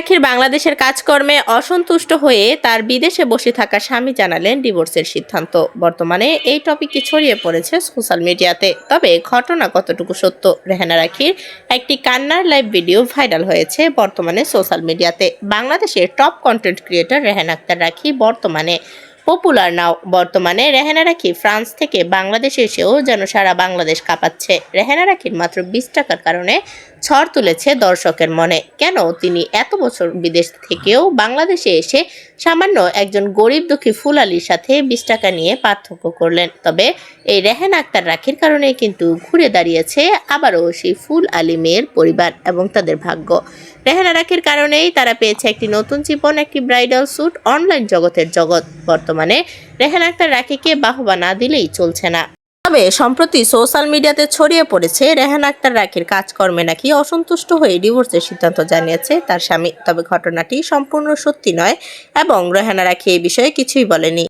রাখির বাংলাদেশের কাজকর্মে অসন্তুষ্ট হয়ে তার বিদেশে বসে থাকা স্বামী জানালেন ডিভোর্সের সিদ্ধান্ত। বর্তমানে এই টপিকটি ছড়িয়ে পড়েছে সোশ্যাল মিডিয়াতে। তবে ঘটনা কতটুকু সত্য, রেহানা রাখির একটি কান্নার লাইভ ভিডিও ভাইরাল হয়েছে বর্তমানে সোশ্যাল মিডিয়াতে। বাংলাদেশের top content creator Rehana Akter Rakhi বর্তমানে পপুলার নাও বর্তমানে রেহানা রাখি ফ্রান্স থেকে বাংলাদেশে এসেও যেন সারা বাংলাদেশ কাঁপাচ্ছে। রেহানা রাখির মাত্র বিশ টাকার কারণে ঝড় তুলেছে দর্শকের মনে। কেন? তিনি এত বছর বিদেশ থেকেও বাংলাদেশে এসে সামান্য একজন গরিব দুঃখী ফুল আলীর সাথে বিশ টাকা নিয়ে পার্থক্য করলেন। তবে এই রেহান আক্তার রাখির কারণে কিন্তু ঘুরে দাঁড়িয়েছে আবারও সেই ফুল আলী মেয়ের পরিবার এবং তাদের ভাগ্য। রেহানা রাখির কারণেই তারা পেয়েছে একটি নতুন জীবন, একটি ব্রাইডাল স্যুট, অনলাইন জগতের জগৎ। বর্তমানে রেহান আক্তার রাখিকে বাহবা না দিলেই চলছে না। তবে সম্প্রতি সোশ্যাল মিডিয়াতে ছড়িয়ে পড়েছে রেহান আক্তার রাখির কাজকর্মে নাকি অসন্তুষ্ট হয়ে ডিভোর্সের সিদ্ধান্ত জানিয়েছে তার স্বামী। তবে ঘটনাটি সম্পূর্ণ সত্যি নয় এবং রেহানা রাখি এই বিষয়ে কিছুই বলেনি।